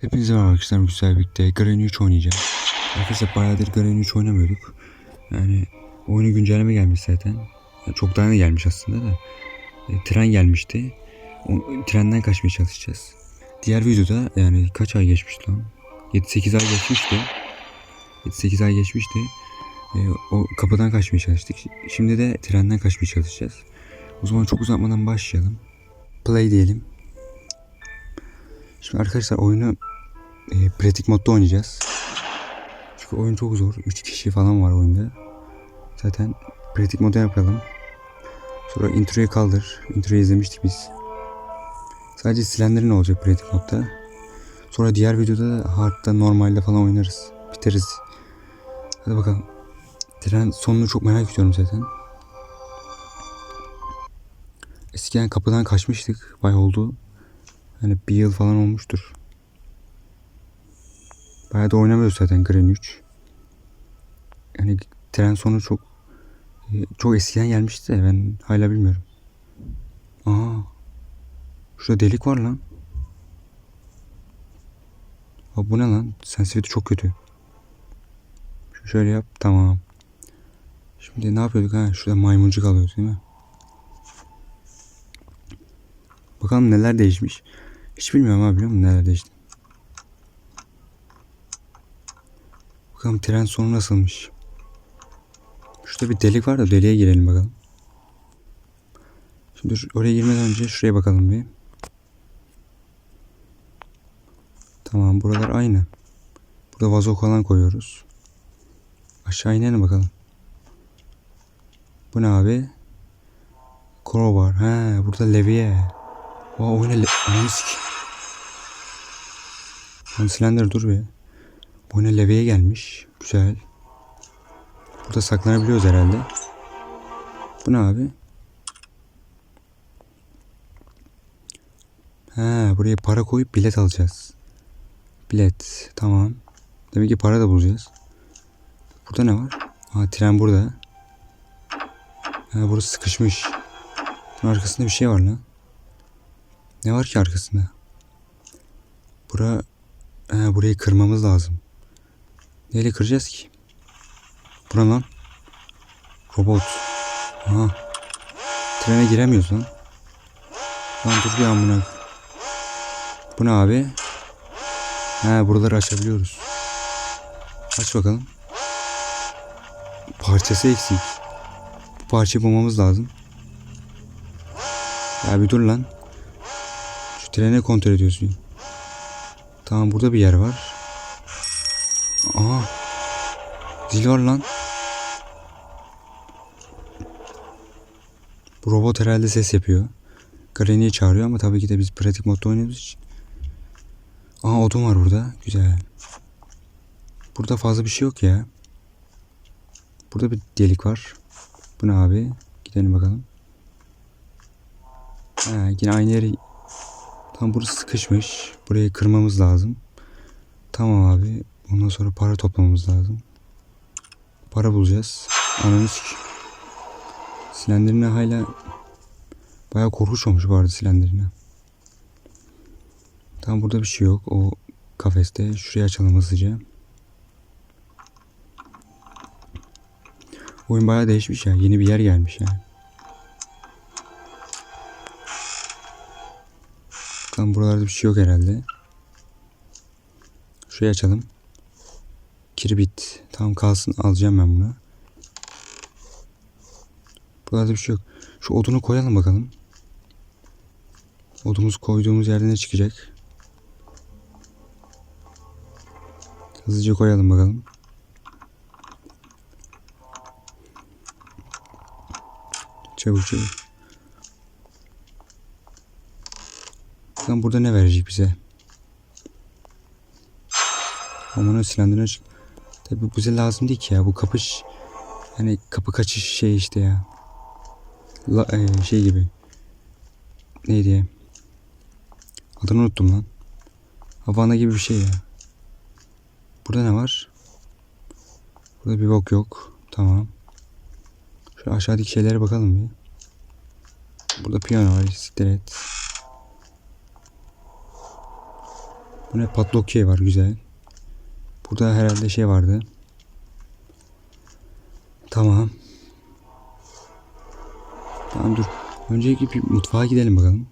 Hepinize merhaba arkadaşlar güzel birlikte Granny 3 oynayacağız. Arkadaşlar bayağıdır Granny 3 oynamıyorduk. Yani oyunu güncelleme gelmiş zaten. Yani çok daha ne gelmiş aslında da. E, tren gelmişti. O, trenden kaçmaya çalışacağız. Diğer videoda yani kaç ay geçmişti lan? 7-8 ay geçmişti. 7-8 ay geçmişti. E, o kapıdan kaçmaya çalıştık. Şimdi de trenden kaçmaya çalışacağız. O zaman çok uzatmadan başlayalım. Play diyelim. Şimdi arkadaşlar oyunu e, pratik modda oynayacağız. Çünkü oyun çok zor. 3 kişi falan var oyunda. Zaten pratik modda yapalım. Sonra introyu kaldır. Introyu izlemiştik biz. Sadece silenlerin olacak pratik modda. Sonra diğer videoda da hard'da normalde falan oynarız. Biteriz. Hadi bakalım. Tren sonunu çok merak ediyorum zaten. Eskiden kapıdan kaçmıştık. Bay oldu. Hani bir yıl falan olmuştur. Bayağı da oynamıyoruz zaten Gren 3. Yani tren sonu çok e, çok eskiden gelmişti de ben hala bilmiyorum. Aa. Şurada delik var lan. Aa, bu ne lan? Sensitivity çok kötü. Şöyle yap. Tamam. Şimdi ne yapıyorduk ha? Şurada maymuncuk alıyoruz değil mi? Bakalım neler değişmiş. Hiç bilmiyorum abi biliyor musun neler değişti. Bakalım tren sonu nasılmış. Şurada bir delik var da deliğe girelim bakalım. Şimdi oraya girmeden önce şuraya bakalım bir. Tamam buralar aynı. Burada vazo falan koyuyoruz. Aşağı inelim bakalım. Bu ne abi? Crowbar. He burada levye. Aa oyuna le... Ananı sikeyim. Lan Slender dur be. Oyuna levyeye gelmiş. Güzel. Burada saklanabiliyoruz herhalde. Bu ne abi? Ha, buraya para koyup bilet alacağız. Bilet. Tamam. Demek ki para da bulacağız. Burada ne var? Ha, tren burada. Ha, burası sıkışmış. Bunun arkasında bir şey var lan. Ne var ki arkasında? Bura, he, burayı kırmamız lazım. Neyle kıracağız ki? Bura lan. Robot. Aha. Trene giremiyoruz lan. Lan dur bir an buna. Bu ne abi? He buraları açabiliyoruz. Aç bakalım. Parçası eksik. Bu parçayı bulmamız lazım. Ya bir dur lan. Şu treni kontrol ediyorsun. Tamam burada bir yer var. Aha. Zil var lan. Bu robot herhalde ses yapıyor. Granny'i çağırıyor ama tabii ki de biz pratik modda oynuyoruz için. Aa odun var burada. Güzel. Burada fazla bir şey yok ya. Burada bir delik var. Bu ne abi? Gidelim bakalım. Ha, yine aynı yeri Tam burası sıkışmış. Burayı kırmamız lazım. Tamam abi. Ondan sonra para toplamamız lazım. Para bulacağız. Ananı sikeyim. Silendirine hala bayağı korkunç olmuş bu arada silendirine. Tam burada bir şey yok. O kafeste. Şurayı açalım hızlıca. Oyun bayağı değişmiş ya. Yeni bir yer gelmiş yani. Bakalım buralarda bir şey yok herhalde. Şurayı açalım. Kirbit. Tamam kalsın. Alacağım ben bunu. Buralarda bir şey yok. Şu odunu koyalım bakalım. Odumuz koyduğumuz yerde ne çıkacak? Hızlıca koyalım bakalım. Çabuk çabuk. Bakalım burada ne verecek bize. Aman silendirine çık. Tabi bu bize lazım değil ki ya. Bu kapış hani kapı kaçış şey işte ya. La, e, şey gibi. Neydi ya? Adını unuttum lan. Havana gibi bir şey ya. Burada ne var? Burada bir bok yok. Tamam. Şu aşağıdaki şeylere bakalım bir. Burada piyano var. Siktir et. Bu ne patlok şey var güzel. Burada herhalde şey vardı. Tamam. Tamam dur. Öncelikle bir mutfağa gidelim bakalım.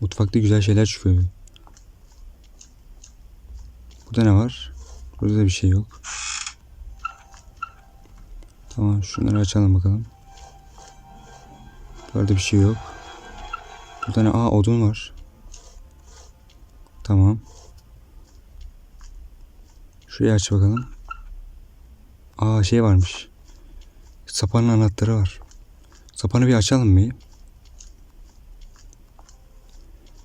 Mutfakta güzel şeyler çıkıyordu. Burada ne var? Burada da bir şey yok. Tamam şunları açalım bakalım. Burada bir şey yok. Burada ne? Aa odun var. Tamam. Şurayı aç bakalım. Aa şey varmış. Sapanın anahtarı var. Sapanı bir açalım mı?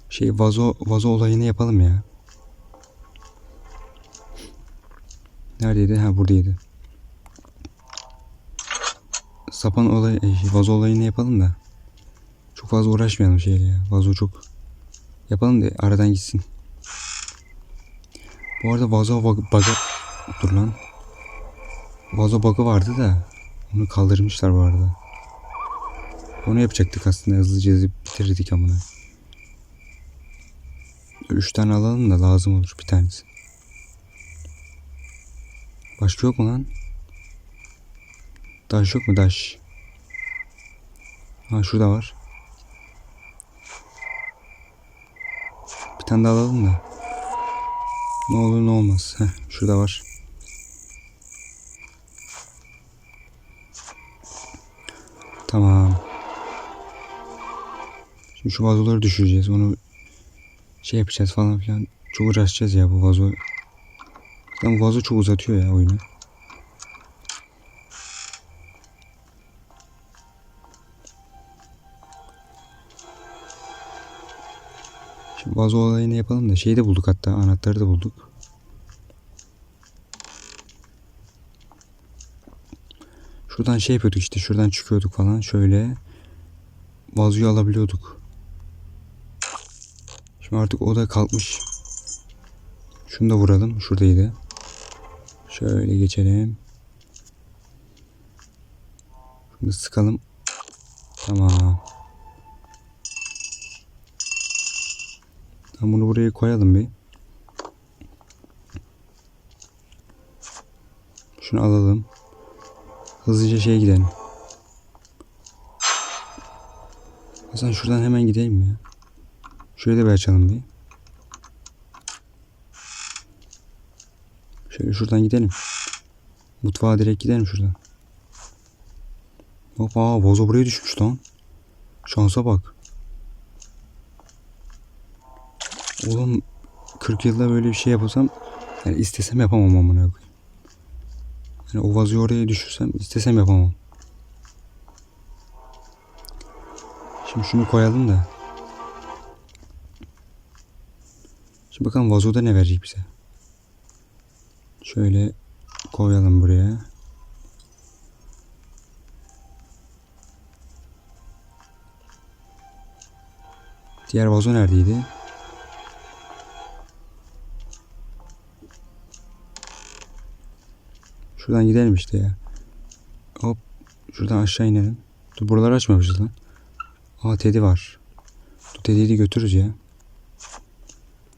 Şey vazo vazo olayını yapalım ya. Neredeydi? Ha buradaydı. Sapan olay, e, vazo olayını yapalım da. Çok fazla uğraşmayalım şeyle ya. Vazo çok yapalım da aradan gitsin. Bu arada vazo bug- bug'ı dur lan. Vazo bug'ı vardı da onu kaldırmışlar bu arada. Onu yapacaktık aslında hızlıca yazıp bitirirdik amına. Üç tane alalım da lazım olur bir tanesi. Başka yok mu lan? Daş yok mu daş? Ha şurada var. Bir tane daha alalım da. Ne olur ne olmaz. Heh, şurada var. Tamam. Şimdi şu vazoları düşüreceğiz. Onu şey yapacağız falan filan. Çok uğraşacağız ya bu vazo. Zaten vazo çok uzatıyor ya oyunu. Vazo olayını yapalım da şeyi de bulduk hatta anahtarı da bulduk. Şuradan şey yapıyorduk işte şuradan çıkıyorduk falan şöyle vazoyu alabiliyorduk. Şimdi artık o da kalkmış. Şunu da vuralım. Şuradaydı. Şöyle geçelim. Şunu sıkalım. Tamam. Tamam bunu buraya koyalım bir. Şunu alalım. Hızlıca şeye gidelim. Hasan şuradan hemen gidelim mi ya? Şöyle bir açalım bir. Şöyle şuradan gidelim. Mutfağa direkt gidelim şuradan. Hop aa vazo buraya düşmüş lan. Şansa bak. Oğlum 40 yılda böyle bir şey yapılsam yani istesem yapamam amına koyayım. Yani o vazoyu oraya düşürsem istesem yapamam. Şimdi şunu koyalım da. Şimdi bakalım vazoda ne verecek bize. Şöyle koyalım buraya. Diğer vazo neredeydi? Şuradan gidelim işte ya. Hop. Şuradan aşağı inelim. Dur buraları açmamışız lan. Aa Teddy var. Dur Teddy'yi de götürürüz ya.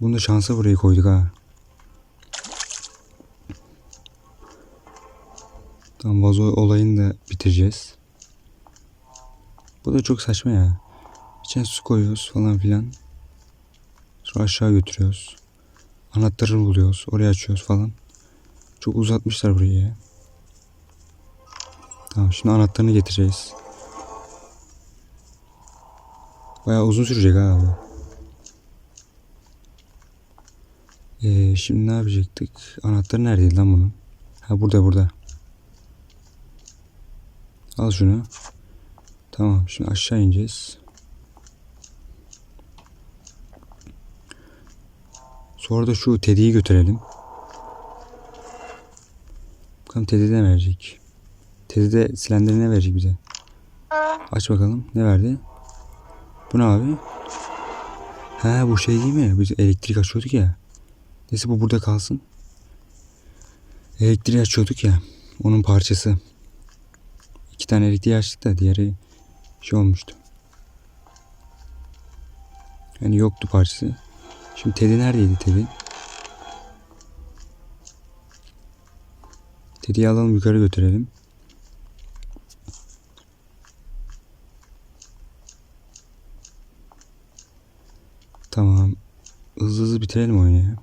Bunu da şansa buraya koyduk ha. Tamam vazo olayını da bitireceğiz. Bu da çok saçma ya. İçine su koyuyoruz falan filan. Sonra aşağı götürüyoruz. Anahtarını buluyoruz. Oraya açıyoruz falan. Çok uzatmışlar burayı ya. Tamam şimdi anahtarını getireceğiz. Bayağı uzun sürecek ha bu. Ee, şimdi ne yapacaktık? Anahtarı neredeydi lan bunun? Ha burada burada. Al şunu. Tamam şimdi aşağı ineceğiz. Sonra da şu Teddy'yi götürelim. Bakalım Teddy ne verecek? Teddy de silendiri ne verecek bize? Aç bakalım. Ne verdi? Bu ne abi? Ha bu şey değil mi? Biz elektrik açıyorduk ya. Neyse bu burada kalsın. Elektriği açıyorduk ya. Onun parçası. İki tane elektriği açtık da diğeri şey olmuştu. Yani yoktu parçası. Şimdi Teddy neredeydi Teddy? Teddy'yi alalım yukarı götürelim. Tamam. Hızlı hızlı bitirelim oyunu ya.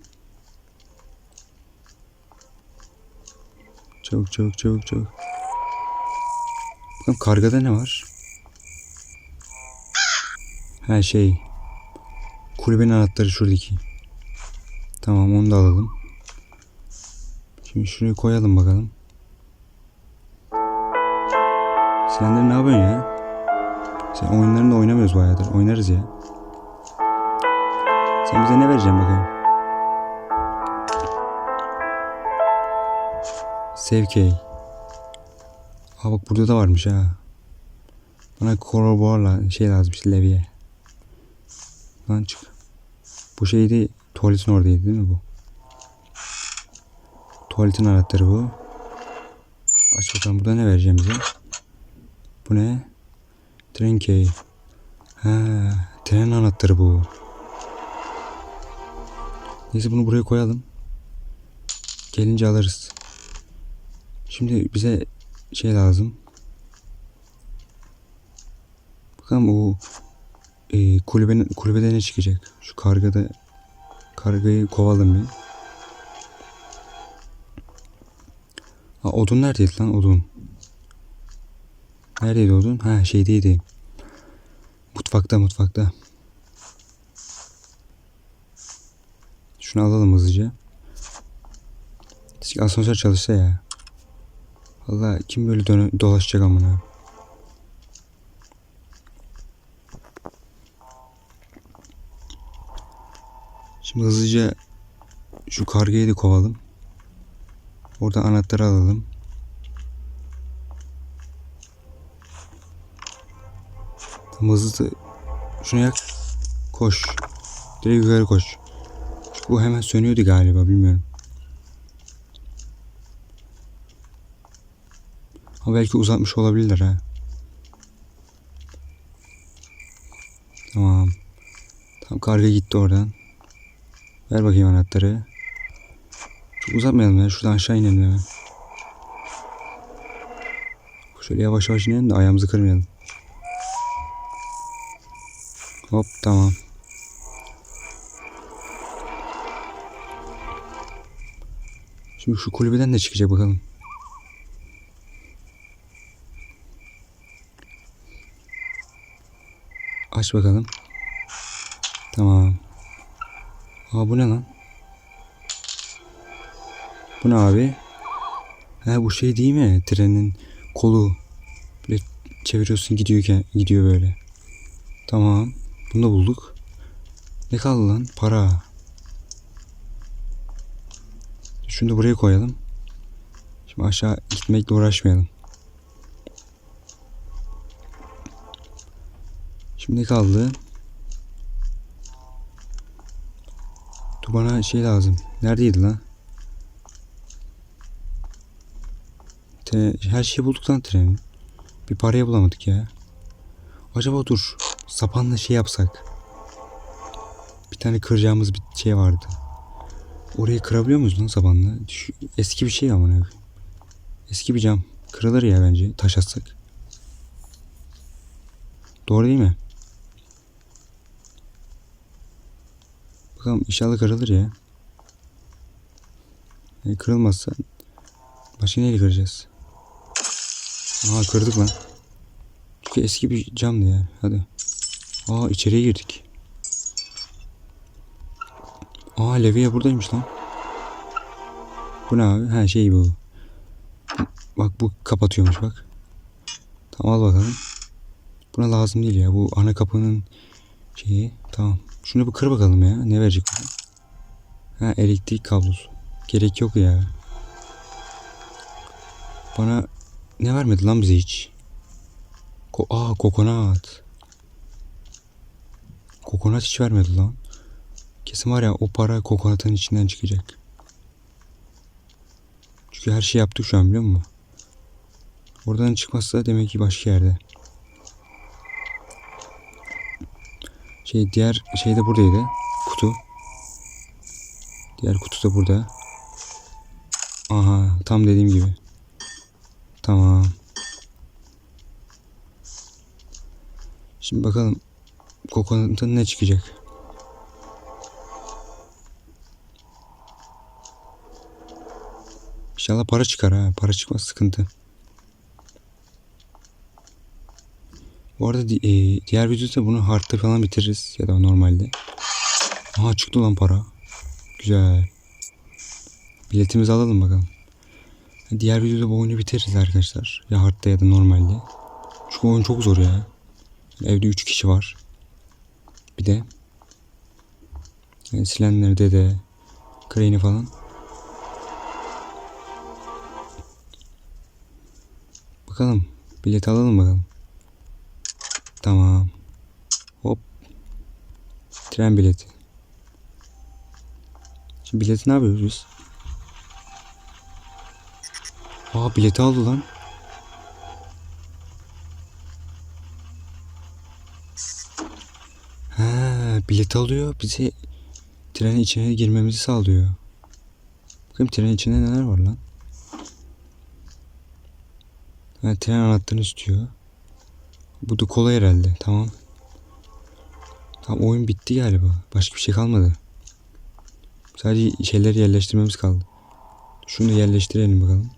Çabuk çabuk çabuk çabuk. Bakalım kargada ne var? Her şey. Kulübenin anahtarı şuradaki. Tamam onu da alalım. Şimdi şuraya koyalım bakalım. Sen de ne yapıyorsun ya? Sen oyunlarında oynamıyoruz bayağıdır. Oynarız ya. Sen bize ne vereceksin bakayım? Sevkey. Ha bak burada da varmış ha. Bana koroborla şey lazım işte levye. Lan çık. Bu şeydi tuvaletin oradaydı değil mi bu? Tuvaletin anahtarı bu. Aç bakalım burada ne vereceğim bize? Bu ne? Tren key. Ha, tren anahtarı bu. Neyse bunu buraya koyalım. Gelince alırız. Şimdi bize şey lazım. Bakalım o e, kulübenin kulübede ne çıkacak? Şu kargada kargayı kovalım bir. Ha odun neredeydi lan odun? Neredeydi odun? Ha şeydeydi. Mutfakta mutfakta. Şunu alalım hızlıca. Asansör çalışsa ya. Valla kim böyle dolaşacak amına. Şimdi hızlıca şu kargayı da kovalım. Oradan anahtarı alalım. Hızlı şunu yak. Koş. Direkt yukarı koş. Bu hemen sönüyordu galiba bilmiyorum. Ama belki uzatmış olabilirler ha. Tamam. Tam karga gitti oradan. Ver bakayım anahtarı. Çok uzatmayalım ya. Şuradan aşağı inelim hemen. Şöyle yavaş yavaş inelim de ayağımızı kırmayalım. Hop tamam. Şimdi şu kulübeden de çıkacak bakalım. Aç bakalım. Tamam. Aa bu ne lan? Bu ne abi? Ha bu şey değil mi? Trenin kolu. Böyle çeviriyorsun gidiyor gidiyor böyle. Tamam. Bunu da bulduk. Ne kaldı lan? Para. Şunu da buraya koyalım. Şimdi aşağı gitmekle uğraşmayalım. Şimdi ne kaldı? Dur bana şey lazım. Neredeydi lan? Te her şeyi bulduk lan trenin. Bir paraya bulamadık ya. Acaba dur. Sapanla şey yapsak. Bir tane kıracağımız bir şey vardı. Orayı kırabiliyor muyuz lan sapanla? Eski bir şey ama ne? Eski bir cam. Kırılır ya bence taş atsak. Doğru değil mi? Bakalım inşallah kırılır ya. E, kırılmazsa başka neyle kıracağız? Aa kırdık lan. Çünkü eski bir camdı ya. Hadi. Aa içeriye girdik. Aa levye buradaymış lan. Bu ne abi? Ha şey bu. Bak bu kapatıyormuş bak. Tamam al bakalım. Buna lazım değil ya. Bu ana kapının şeyi. Tamam. Şunu bir kır bakalım ya. Ne verecek bu? Ha elektrik kablosu. Gerek yok ya. Bana ne vermedi lan bize hiç? Ko Aa kokonat. Kokonat hiç vermedi lan. Kesin var ya o para kokonatın içinden çıkacak. Çünkü her şey yaptık şu an biliyor musun? Oradan çıkmazsa demek ki başka yerde. Şey diğer şey de buradaydı. Kutu. Diğer kutu da burada. Aha tam dediğim gibi. Tamam. Şimdi bakalım kokonatın ne çıkacak. İnşallah para çıkar ha. Para çıkmaz sıkıntı. Bu arada e, diğer videoda bunu hardta falan bitiririz ya da normalde. Aha çıktı lan para. Güzel. Biletimizi alalım bakalım. Diğer videoda bu oyunu bitiririz arkadaşlar. Ya hardta ya da normalde. Çünkü oyun çok zor ya. Evde 3 kişi var. Bir de yani silenleri dede, Crane'i falan. Bakalım. Bilet alalım bakalım. Tamam. Hop. Tren bileti. Şimdi bileti ne yapıyoruz biz? Aa bileti aldı lan. Ha, bilet alıyor. Bize trenin içine girmemizi sağlıyor. Bakayım trenin içinde neler var lan. Ha, tren anahtarını istiyor. Bu da kola herhalde. Tamam. Tamam oyun bitti galiba. Başka bir şey kalmadı. Sadece şeyleri yerleştirmemiz kaldı. Şunu da yerleştirelim bakalım.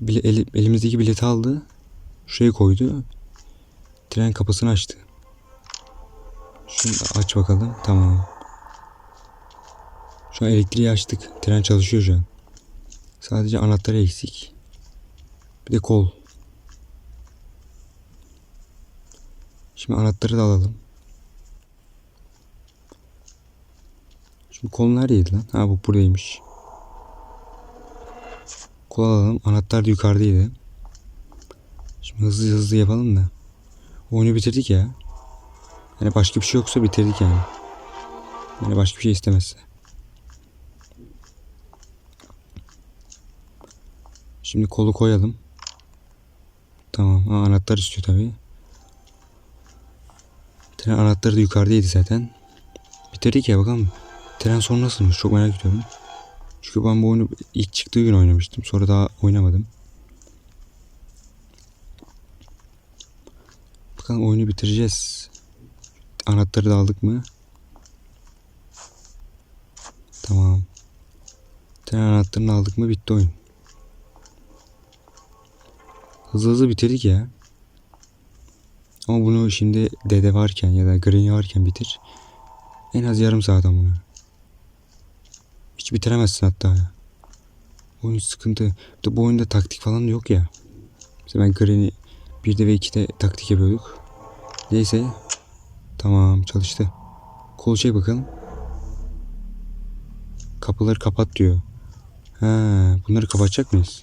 Bile, eli- elimizdeki bileti aldı. Şuraya koydu. Tren kapısını açtı. Şunu aç bakalım. Tamam. Şu an elektriği açtık. Tren çalışıyor şu an. Sadece anahtarı eksik. Bir de kol. Şimdi anahtarı da alalım. Şimdi kol neredeydi lan? Ha bu buradaymış. Kol alalım. Anahtar da yukarıdaydı. Şimdi hızlı hızlı yapalım da. Oyunu bitirdik ya. Yani başka bir şey yoksa bitirdik yani. Yani başka bir şey istemezse. Şimdi kolu koyalım. Tamam. Ha, anahtar istiyor tabii. Tren anahtarı da yukarıdaydı zaten. Bitirdik ya bakalım. Tren sonu nasılmış çok merak ediyorum. Çünkü ben bu oyunu ilk çıktığı gün oynamıştım. Sonra daha oynamadım. Bakalım oyunu bitireceğiz. Anahtarı da aldık mı? Tamam. Tren anahtarını aldık mı bitti oyun. Hızlı hızlı bitirdik ya. Ama bunu şimdi dede varken ya da Granny varken bitir. En az yarım saat bunu. Hiç bitiremezsin hatta ya. Oyun sıkıntı. Bir de bu oyunda taktik falan yok ya. Mesela ben Granny 1'de ve 2'de taktik yapıyorduk. Neyse. Tamam çalıştı. Kol çek bakalım. Kapıları kapat diyor. Ha, bunları kapatacak mıyız?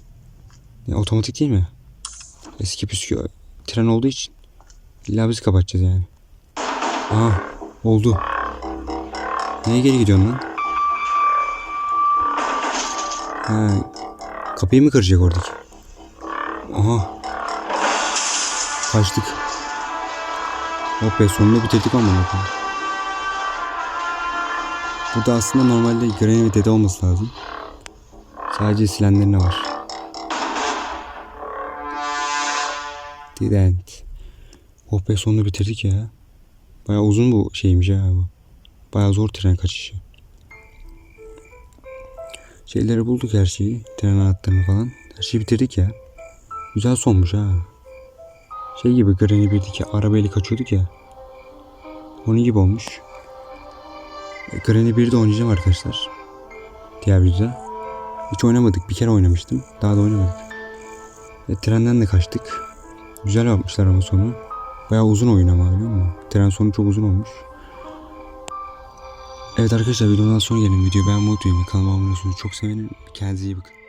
Ya, otomatik değil mi? Eski püskü tren olduğu için. İlla biz kapatacağız yani. Aha oldu. Neye geri gidiyorsun lan? Ha, kapıyı mı kıracak oradaki? Aha. Kaçtık. Hop be sonunda bitirdik ama bakalım. Burada aslında normalde Granny ve Dede olması lazım. Sadece silenlerine var. Didn't. Oh be sonunda bitirdik ya. Baya uzun bu şeymiş ya bu. Baya zor tren kaçışı. Şeyleri bulduk her şeyi. Tren anahtarını falan. Her şeyi bitirdik ya. Güzel sonmuş ha. Şey gibi Granny 1'deki arabayla kaçıyorduk ya. Onun gibi olmuş. E, Granny 1'de oynayacağım arkadaşlar. Diğer videoda. Hiç oynamadık. Bir kere oynamıştım. Daha da oynamadık. E, trenden de kaçtık. Güzel yapmışlar ama sonu. Bayağı uzun oyun ama biliyor musun? Tren sonu çok uzun olmuş. Evet arkadaşlar videodan sonra gelin. Videoyu beğenmeyi unutmayın. Kanalıma abone olursanız çok sevinirim. Kendinize iyi bakın.